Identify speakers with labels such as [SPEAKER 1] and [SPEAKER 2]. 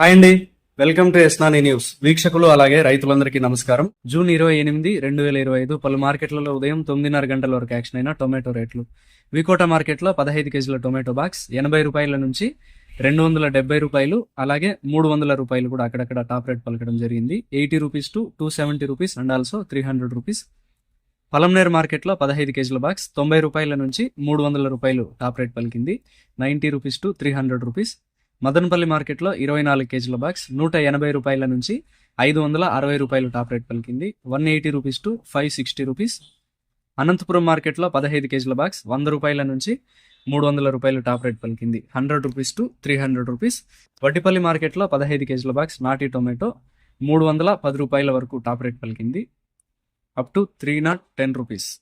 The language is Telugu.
[SPEAKER 1] హాయ్ అండి. వెల్కమ్ టు ఎస్నాని న్యూస్. వీక్షకులు అలాగే రైతులందరికీ నమస్కారం. జూన్ ఇరవై ఎనిమిది రెండు వేల ఇరవై ఐదు పలు మార్కెట్లలో ఉదయం తొమ్మిదిన్నర గంటల వరకు యాక్షన్ అయిన టొమాటో రేట్లు. వికోట మార్కెట్లో పదహైదు కేజీల టొమాటో బాక్స్ ఎనభై రూపాయల నుంచి రెండు వందల డెబ్బై రూపాయలు అలాగే మూడు వందల రూపాయలు కూడా అక్కడక్కడ టాప్ రేట్ పలకడం జరిగింది. Eighty rupees to two seventy rupees and also three hundred rupees. Palamaner మార్కెట్లో పదహైదు కేజీల బాక్స్ తొంభై రూపాయల నుంచి మూడు వందల రూపాయలు టాప్ రేట్ పలికింది. Ninety rupees to three hundred rupees. Madanapalle మార్కెట్లో ఇరవై నాలుగు కేజీల బాక్స్ నూట ఎనభై రూపాయల నుంచి ఐదు వందల అరవై రూపాయలు టాప్ రేట్ పలికింది. One eighty rupees to five sixty rupees. Anantapur మార్కెట్లో పదహైదు కేజీల బాక్స్ వంద రూపాయల నుంచి మూడు వందల రూపాయలు టాప్ రేట్ పలికింది. Hundred rupees to three hundred rupees. Vaddipalli మార్కెట్లో పదహైదు కేజీల బాక్స్ నాటి టొమాటో మూడు వందల పది రూపాయల వరకు టాప్ రేట్ పలికింది. Up to three not ten rupees.